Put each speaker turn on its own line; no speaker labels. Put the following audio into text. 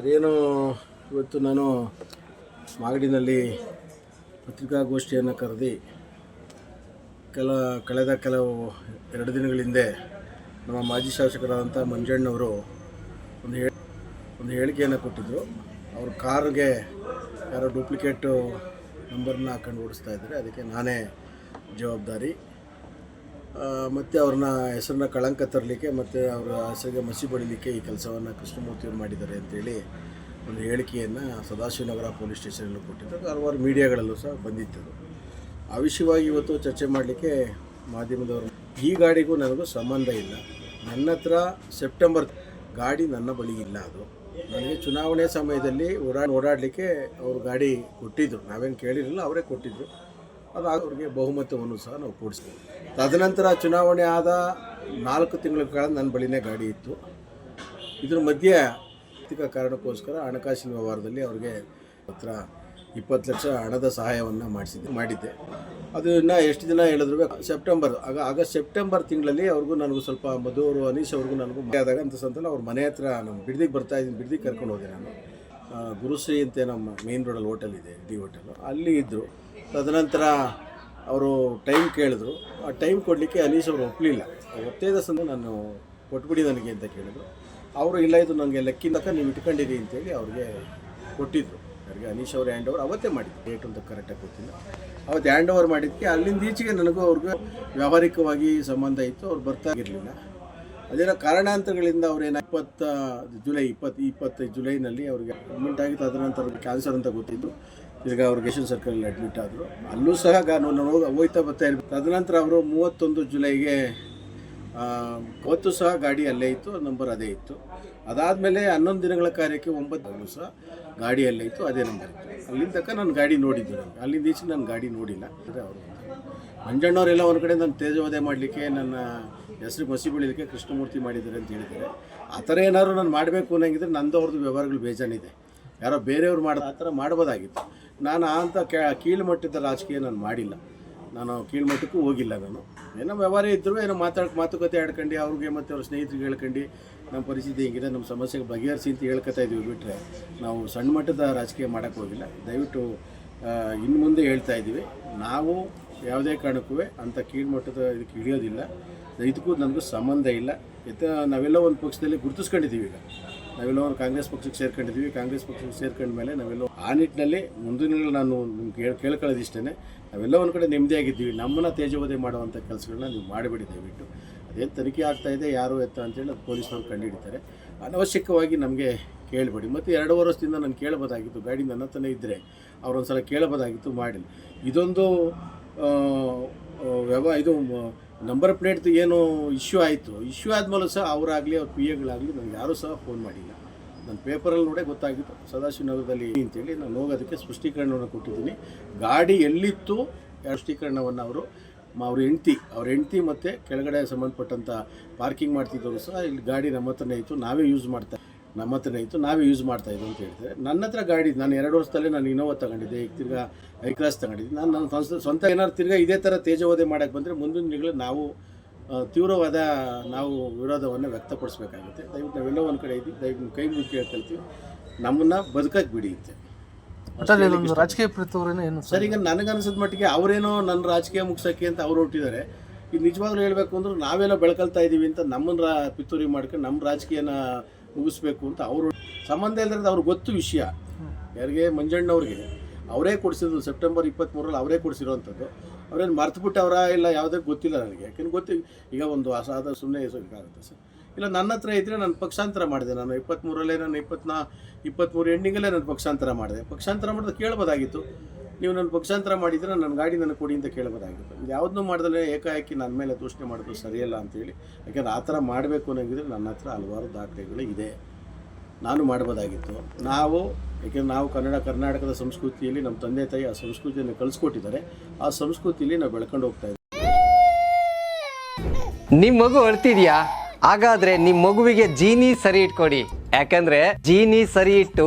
ಏನು ಇವತ್ತು ನಾನು ಮಾಗಡಿನಲ್ಲಿ ಪತ್ರಿಕಾಗೋಷ್ಠಿಯನ್ನು ಕರೆದಿ ಕೆಲ ಕಳೆದ ಕೆಲವು ಎರಡು ದಿನಗಳ ಹಿಂದೆ ನಮ್ಮ ಮಾಜಿ ಶಾಸಕರಾದಂಥ ಮಂಜಣ್ಣವರು ಒಂದು ಒಂದು ಹೇಳಿಕೆಯನ್ನು ಕೊಟ್ಟಿದ್ದರು. ಅವ್ರ ಕಾರ್ಗೆ ಯಾರೋ ಡೂಪ್ಲಿಕೇಟು ನಂಬರ್ನ ಹಾಕೊಂಡು ಓಡಿಸ್ತಾ ಇದ್ದಾರೆ. ಅದಕ್ಕೆ ನಾನೇ ಜವಾಬ್ದಾರಿ. ಮತ್ತು ಅವ್ರನ್ನ ಹೆಸರನ್ನ ಕಳಂಕ ತರಲಿಕ್ಕೆ ಮತ್ತು ಅವರ ಹೆಸರಿಗೆ ಮಸಿ ಬಡಿಲಿಕ್ಕೆ ಈ ಕೆಲಸವನ್ನು ಕೃಷ್ಣಮೂರ್ತಿಯವರು ಮಾಡಿದ್ದಾರೆ ಅಂತೇಳಿ ಒಂದು ಹೇಳಿಕೆಯನ್ನು ಸದಾಶಿವನಗರ ಪೊಲೀಸ್ ಸ್ಟೇಷನಲ್ಲೂ ಕೊಟ್ಟಿದ್ದರು. ಹಲವಾರು ಮೀಡಿಯಾಗಳಲ್ಲೂ ಸಹ ಬಂದಿತ್ತು. ಆ ವಿಷಯವಾಗಿ ಇವತ್ತು ಚರ್ಚೆ ಮಾಡಲಿಕ್ಕೆ ಮಾಧ್ಯಮದವರು ಈ ಗಾಡಿಗೂ ನನಗೂ ಸಂಬಂಧ ಇಲ್ಲ. ನನ್ನ ಹತ್ರ ಸೆಪ್ಟೆಂಬರ್ ಗಾಡಿ ನನ್ನ ಬಳಿ ಇಲ್ಲ ಅದು. ನನಗೆ ಚುನಾವಣೆ ಸಮಯದಲ್ಲಿ ಓಡಾ, ಓಡಾಡಲಿಕ್ಕೆ ಅವರು ಗಾಡಿ ಕೊಟ್ಟಿದ್ದರು ನಾವೇನು ಕೇಳಿರಲಿಲ್ಲ, ಅವರೇ ಕೊಟ್ಟಿದ್ದರು ಅದು ಅವ್ರಿಗೆ ಬಹುಮತವನ್ನು ಸಹ ನಾವು ಕೂಡಿಸ್ಬೋದು ತದನಂತರ ಚುನಾವಣೆ ಆದ ನಾಲ್ಕು ತಿಂಗಳ ಕಾಲ ನನ್ನ ಬಳಿನೇ ಗಾಡಿ ಇತ್ತು. ಇದ್ರ ಮಧ್ಯೆ ಆರ್ಥಿಕ ಕಾರಣಕ್ಕೋಸ್ಕರ ಹಣಕಾಸಿನ ವ್ಯವಹಾರದಲ್ಲಿ ಅವ್ರಿಗೆ ಹತ್ರ ಇಪ್ಪತ್ತು ಲಕ್ಷ ಹಣದ ಸಹಾಯವನ್ನು ಮಾಡಿಸಿದ್ದೆ, ಮಾಡಿದ್ದೆ. ಅದು ಇನ್ನು ಎಷ್ಟು ದಿನ ಹೇಳಿದ್ರು ಸೆಪ್ಟೆಂಬರ್, ಆಗ ಆಗಸ್ಟ್, ಸೆಪ್ಟೆಂಬರ್ ತಿಂಗಳಲ್ಲಿ ಅವ್ರಿಗೂ ನನಗೂ ಸ್ವಲ್ಪ ಮಧು ಅವರು ಅನೀಶ್ ಅವ್ರಿಗೂ ನನಗೂ ಆದಾಗ ಅಂತ ಸಂತಲ್ಲ ಅವ್ರ ಮನೆ ಹತ್ರ ನಮ್ಮ ಬಿಡ್ದಿಗೆ ಬರ್ತಾ ಇದ್ದೀನಿ, ಬಿಡ್ದಿಗೆ ಕರ್ಕೊಂಡು ಹೋದೆ ನಾನು. ಗುರುಶ್ರೀ ಅಂತ ನಮ್ಮ ಮೇನ್ ರೋಡಲ್ಲಿ ಹೋಟೆಲ್ ಇದೆ ಡಿ ಹೋಟೆಲು ಅಲ್ಲಿ ಇದ್ದರು ತದನಂತರ ಅವರು ಟೈಮ್ ಕೇಳಿದ್ರು. ಆ ಟೈಮ್ ಕೊಡಲಿಕ್ಕೆ ಅನೀಶ್ ಅವರು ಒಪ್ಪಲಿಲ್ಲ ಒತ್ತೇದ ಸಂದ ನಾನು ಕೊಟ್ಬಿಡಿ ನನಗೆ ಅಂತ ಕೇಳಿದ್ರು. ಅವರು, ಇಲ್ಲ, ಇದು ನನಗೆ ಲೆಕ್ಕಿನ ತಕ್ಕ ನೀವು ಇಟ್ಕೊಂಡಿರಿ ಅಂತೇಳಿ ಅವ್ರಿಗೆ ಕೊಟ್ಟಿದ್ರು. ಅವರಿಗೆ ಅನೀಶ್ ಅವರು, ಹ್ಯಾಂಡ್ ಓವರ್ ಅವತ್ತೇ ಮಾಡಿದ್ರು. ಡೇಟ್ ಅಂತ ಕರೆಕ್ಟಾಗಿ ಗೊತ್ತಿಲ್ಲ. ಅವತ್ತು ಹ್ಯಾಂಡ್ ಓವರ್ ಮಾಡಿದ್ದಕ್ಕೆ ಅಲ್ಲಿಂದ ಈಚೆಗೆ ನನಗೂ ಅವ್ರಿಗೂ ವ್ಯಾವಹಾರಿಕವಾಗಿ ಸಂಬಂಧ ಇತ್ತು. ಅವ್ರು ಬರ್ತಾ ಇರಲಿಲ್ಲ. ಅದೇನೋ ಕಾರಣಾಂತರಗಳಿಂದ ಅವ್ರೇನು ಇಪ್ಪತ್ತ ಜುಲೈ, ಇಪ್ಪತ್ತು, ಇಪ್ಪತ್ತೈದು ಜುಲೈನಲ್ಲಿ ಅವ್ರಿಗೆ ಅಡ್ಮಿಟ್ ಅದರ ನಂತರ ಕ್ಯಾನ್ಸರ್ ಅಂತ ಗೊತ್ತಿದ್ದು ಈಗ ಅವ್ರಿಗೆ ಗೇಷನ್ ಸರ್ಕಲಲ್ಲಿ ಅಡ್ಮಿಟ್ ಆದರು. ಅಲ್ಲೂ ಸಹ ಗಾ- ನಾನು ಹೋಗ ಹೋಯ್ತಾ ಬರ್ತಾ ಇರ್ಬೇಕು. ತದನಂತರ ಅವರು ಮೂವತ್ತೊಂದು ಜುಲೈಗೆ ಅವತ್ತು ಸಹ ಗಾಡಿ ಅಲ್ಲೇ ಇತ್ತು ನಂಬರ್ ಅದೇ ಇತ್ತು. ಅದಾದಮೇಲೆ ಹನ್ನೊಂದು ದಿನಗಳ ಕಾರ್ಯಕ್ಕೆ ಒಂಬತ್ತು ಸಹ ಗಾಡಿ ಅಲ್ಲೇ ಇತ್ತು, ಅದೇ ನಂಬರ್ ಇತ್ತು. ಅಲ್ಲಿಂದ ತನಕ ನಾನು ಗಾಡಿ ನೋಡಿದ್ದು ನಾನು ಅಲ್ಲಿಂದ ಈಚೆ ನಾನು ಗಾಡಿ ನೋಡಿಲ್ಲ. ಅಂದರೆ ಅವರು ಮಂಜಣ್ಣವರೆಲ್ಲ ಒಂದು ಕಡೆ ನನ್ನ ತೇಜೋವದೆ ಮಾಡಲಿಕ್ಕೆ ನನ್ನ ಹೆಸರು ಮಸಿ ಬೆಳೀಲಿಕ್ಕೆ ಕೃಷ್ಣಮೂರ್ತಿ ಮಾಡಿದ್ದಾರೆ ಅಂತ ಹೇಳಿದ್ದಾರೆ. ಆ ಥರ ಏನಾದ್ರು ನಾನು ಮಾಡಬೇಕು ಅನ್ನಂಗಿದ್ರೆ ನಂದು ಅವ್ರದ್ದು ವ್ಯವಹಾರಗಳು ಬೇಜಾನಿದೆ ಯಾರೋ ಬೇರೆಯವ್ರು ಮಾಡ ಆ ಥರ ಮಾಡ್ಬೋದಾಗಿತ್ತು. ನಾನು ಅಂತ ಕ್ಯಾ ಕೀಳುಮಟ್ಟದ ರಾಜಕೀಯ ನಾನು ಮಾಡಿಲ್ಲ. ನಾನು ಕೀಳ್ಮಟ್ಟಕ್ಕೂ ಹೋಗಿಲ್ಲ ನಾನು. ಏನೋ ವ್ಯವಹಾರ ಇದ್ದರೂ ಏನೋ ಮಾತಾಡ್ಕೊ ಮಾತುಕತೆ ಆಡ್ಕೊಂಡು, ಅವ್ರಿಗೆ ಮತ್ತು ಅವ್ರ ಸ್ನೇಹಿತರಿಗೆ ಹೇಳ್ಕೊಂಡು, ನಮ್ಮ ಪರಿಸ್ಥಿತಿ ಹೇಗಿದೆ, ನಮ್ಮ ಸಮಸ್ಯೆಗೆ ಬಗೆಹರಿಸಿ ಅಂತ ಹೇಳ್ಕೊತಾ ಇದ್ದೀವಿ ಬಿಟ್ಟರೆ ನಾವು ಸಣ್ಣ ಮಟ್ಟದ ರಾಜಕೀಯ ಮಾಡೋಕ್ಕೆ ಹೋಗಿಲ್ಲ. ದಯವಿಟ್ಟು ಇನ್ನು ಮುಂದೆ ಹೇಳ್ತಾ ಇದ್ದೀವಿ. ನಾವು ಯಾವುದೇ ಕಾರಣಕ್ಕೂ ಅಂಥ ಕೀಳ್ಮಟ್ಟದ ಇದಕ್ಕೆ ಇಳಿಯೋದಿಲ್ಲ ಇದಕ್ಕೂ ನನಗೂ ಸಂಬಂಧ ಇಲ್ಲ. ಎತ್ತ ನಾವೆಲ್ಲ ಒಂದು ಪಕ್ಷದಲ್ಲಿ ಗುರುತಿಸ್ಕೊಂಡಿದ್ದೀವಿ ಈಗ. ನಾವೆಲ್ಲ ಒಂದು ಕಾಂಗ್ರೆಸ್ ಪಕ್ಷಕ್ಕೆ ಸೇರ್ಕೊಂಡಿದ್ದೀವಿ. ಕಾಂಗ್ರೆಸ್ ಪಕ್ಷಕ್ಕೆ ಸೇರ್ಕೊಂಡ ಮೇಲೆ ನಾವೆಲ್ಲ ಆ ನಿಟ್ಟಿನಲ್ಲಿ ಮುಂದಿನ ನಾನು ನಿಮ್ಗೆ ಕೇಳ್ ಕೇಳ್ಕೊಳ್ಳೋದು ಇಷ್ಟೇ ನಾವೆಲ್ಲ ಒಂದು ಕಡೆ ನೆಮ್ಮದಿಯಾಗಿದ್ದೀವಿ. ನಮ್ಮನ್ನು ತೇಜೋವಧೆ ಮಾಡುವಂಥ ಕೆಲಸಗಳನ್ನ ನೀವು ಮಾಡಿಬಿಡಿ ದಯವಿಟ್ಟು. ಅದೇನು ತನಿಖೆ ಇದೆ, ಯಾರು ಎತ್ತ ಅಂತೇಳಿ ಅದು ಪೊಲೀಸ್ನವ್ರು ಕಂಡುಹಿಡಿತಾರೆ. ಅನವಶ್ಯಕವಾಗಿ ನಮಗೆ ಕೇಳಬೇಡಿ. ಮತ್ತು ಎರಡು ವರ್ಷದಿಂದ ನಾನು ಕೇಳಬೋದಾಗಿತ್ತು. ಗಾಡಿ ನನ್ನ ಹತ್ರನೇ ಇದ್ದರೆ ಅವರೊಂದು ಸಲ ಕೇಳಬೋದಾಗಿತ್ತು, ಮಾಡಿಲ್ಲ. ಇದೊಂದು ವ್ಯವ, ಇದು ನಂಬರ್ ಪ್ಲೇಟ್ದು ಏನು ಇಶ್ಯೂ ಆಯಿತು. ಇಶ್ಯೂ ಆದಮೇಲೂ ಸಹ ಅವರಾಗಲಿ, ಅವ್ರ ಪಿ ಎಗಳಾಗಲಿ ನನಗೆ ಯಾರೂ ಸಹ ಫೋನ್ ಮಾಡಿಲ್ಲ. ನನ್ನ ಪೇಪರಲ್ಲಿ ನೋಡೇ ಗೊತ್ತಾಗಿತ್ತು. ಸದಾಶಿವನಗರದಲ್ಲಿ ಅಂತೇಳಿ ನಾನು ಹೋಗೋದಕ್ಕೆ ಸ್ಪಷ್ಟೀಕರಣವನ್ನು ಕೊಟ್ಟಿದ್ದೀನಿ. ಗಾಡಿ ಎಲ್ಲಿತ್ತು? ಸ್ಪಷ್ಟೀಕರಣವನ್ನು ಅವರು? ಅವ್ರ ಹೆಂಡ್ತಿ. ಅವ್ರ ಹೆಂಡ್ತಿ ಮತ್ತು ಕೆಳಗಡೆ ಸಂಬಂಧಪಟ್ಟಂಥ ಪಾರ್ಕಿಂಗ್ ಮಾಡ್ತಿದ್ದವರು ಸಹ ಇಲ್ಲಿ ಗಾಡಿ ನಮ್ಮ ಹತ್ರನೇ ಇತ್ತು. ನಾವೇ ಯೂಸ್ ಮಾಡ್ತಾ ನಮ್ಮ ಹತ್ರ ಇತ್ತು ನಾವೇ ಯೂಸ್ ಮಾಡ್ತಾ ಇದ್ದೀವಿ ಅಂತ ಹೇಳ್ತಾರೆ. ನನ್ನ ಹತ್ರ ಗಾಡಿ ನಾನು ಎರಡು ವರ್ಷದಲ್ಲೇ ನಾನು ಇನೋವಾ ತಗೊಂಡಿದ್ದೆ ಈಗ ತಿರ್ಗಾ ಐ ಕ್ಲಾಸ್ ತಗೊಂಡಿದ್ದೆ. ನಾನು ನನ್ನ ಸ್ವಂತ ಸ್ವಂತ ಏನಾದ್ರು ತಿರ್ಗಾ ಇದೇ ಥರ ತೇಜವೋದೆ ಮಾಡೋಕ್ಕೆ ಬಂದರೆ ಮುಂದಿನ ದಿನಗಳಲ್ಲಿ ನಾವು ತೀವ್ರವಾದ ನಾವು ವಿರೋಧವನ್ನು ವ್ಯಕ್ತಪಡಿಸ್ಬೇಕಾಗುತ್ತೆ. ದಯವಿಟ್ಟು ನಾವೆಲ್ಲ ಒಂದು ಕಡೆ ಇದ್ದೀವಿ ದಯವಿಟ್ಟು ಕೈ ಮುಗಿ ಕೇಳ್ಕೊಳ್ತೀವಿ ನಮ್ಮನ್ನು ಬದುಕಕ್ಕೆ ಬಿಡಿ ಅಂತ.
ಒಟ್ಟಲ್ಲಿ ಇದೊಂದು ರಾಜಕೀಯ ಪ್ರತಿಯೊಬ್ಬರೇನೋ ಏನು
ಸರ್ ಈಗ ನನಗನ್ಸಿದ ಮಟ್ಟಿಗೆ ಅವರೇನೋ ನನ್ನ ರಾಜಕೀಯ ಮುಗಿಸೋಕೆ ಅಂತ ಅವ್ರು ಹುಟ್ಟಿದ್ದಾರೆ. ಈಗ ನಿಜವಾಗ್ಲೂ ಹೇಳಬೇಕು ಅಂದ್ರೆ ನಾವೆಲ್ಲ ಬೆಳ್ಕೊಳ್ತಾ ಇದ್ದೀವಿ ಅಂತ ನಮ್ಮನ್ನ ರಾ ಪಿತೂರಿ ಮಾಡ್ಕೊಂಡು ನಮ್ಮ ರಾಜಕೀಯನ ಮುಗಿಸ್ಬೇಕು ಅಂತ ಅವರು ಸಂಬಂಧ ಇಲ್ಲದ್ರೆ ಅವ್ರಿಗೆ ಗೊತ್ತು ವಿಷಯ. ಯಾರಿಗೆ? ಮಂಜಣ್ಣವ್ರಿಗೆ. ಅವರೇ ಕೊಡಿಸಿದ್ರು ಸೆಪ್ಟೆಂಬರ್ ಇಪ್ಪತ್ತ್ಮೂರಲ್ಲಿ ಅವರೇ ಕೊಡಿಸಿರೋವಂಥದ್ದು. ಅವ್ರೇನು ಮರ್ತುಬಿಟ್ಟವರ ಇಲ್ಲ ಯಾವುದೇ ಗೊತ್ತಿಲ್ಲ ನನಗೆ. ಯಾಕೆಂದ್ರೆ ಗೊತ್ತಿ ಈಗ ಒಂದು ಅಸಾಧ ಸುಮ್ಮನೆ ಆಗುತ್ತೆ ಸರ್. ಇಲ್ಲ, ನನ್ನ ಹತ್ರ ಇದ್ದರೆ ನಾನು ಪಕ್ಷಾಂತರ ಮಾಡಿದೆ. ನಾನು ಇಪ್ಪತ್ತ್ಮೂರಲ್ಲೇ ನಾನು ಇಪ್ಪತ್ನಾ ಇಪ್ಪತ್ತ್ಮೂರು ಎಂಡಿಂಗಲ್ಲೇ ನಾನು ಪಕ್ಷಾಂತರ ಮಾಡಿದೆ. ಪಕ್ಷಾಂತರ ಮಾಡಿದ್ರೆ ಕೇಳ್ಬೋದಾಗಿತ್ತು. ನೀವು ನನ್ನ ಪಕ್ಷಾಂತರ ಮಾಡಿದರೆ ನನ್ನ ಗಾಡಿ ನನಗೆ ಕೊಡಿ ಅಂತ ಕೇಳಬಹುದಾಗಿತ್ತು ಯಾವುದನ್ನೂ ಮಾಡಿದ್ರೆ ಏಕಾಏಕಿ ನನ್ನ ಮೇಲೆ ದೂಷಣೆ ಮಾಡೋದು ಸರಿಯಲ್ಲ ಅಂತೇಳಿ ಯಾಕೆಂದ್ರೆ ಆ ಥರ ಮಾಡಬೇಕು ಅನ್ನೋಂಗಿದ್ರೆ ನನ್ನ ಹತ್ರ ಹಲವಾರು ದಾಖಲೆಗಳು ಇದೆ. ನಾನು ಮಾಡ್ಬೋದಾಗಿತ್ತು. ನಾವು, ಯಾಕೆಂದ್ರೆ ನಾವು ಕನ್ನಡ, ಕರ್ನಾಟಕದ ಸಂಸ್ಕೃತಿಯಲ್ಲಿ ನಮ್ಮ ತಂದೆ, ತಾಯಿ ಆ ಸಂಸ್ಕೃತಿಯನ್ನು ಕಳಿಸ್ಕೊಟ್ಟಿದ್ದಾರೆ. ಆ ಸಂಸ್ಕೃತಿಯಲ್ಲಿ ನಾವು ಬೆಳ್ಕೊಂಡು ಹೋಗ್ತಾ ಇದ್ದೀವಿ.
ನಿಮ್ ಮಗು ಅಳ್ತಿದ್ಯಾ? ಹಾಗಾದ್ರೆ ನಿಮ್ಮ ಮಗುವಿಗೆ ಜೀನಿ ಸರಿ ಇಟ್ಕೊಡಿ. ಯಾಕಂದ್ರೆ ಜೀನಿ ಸರಿ ಇಟ್ಟು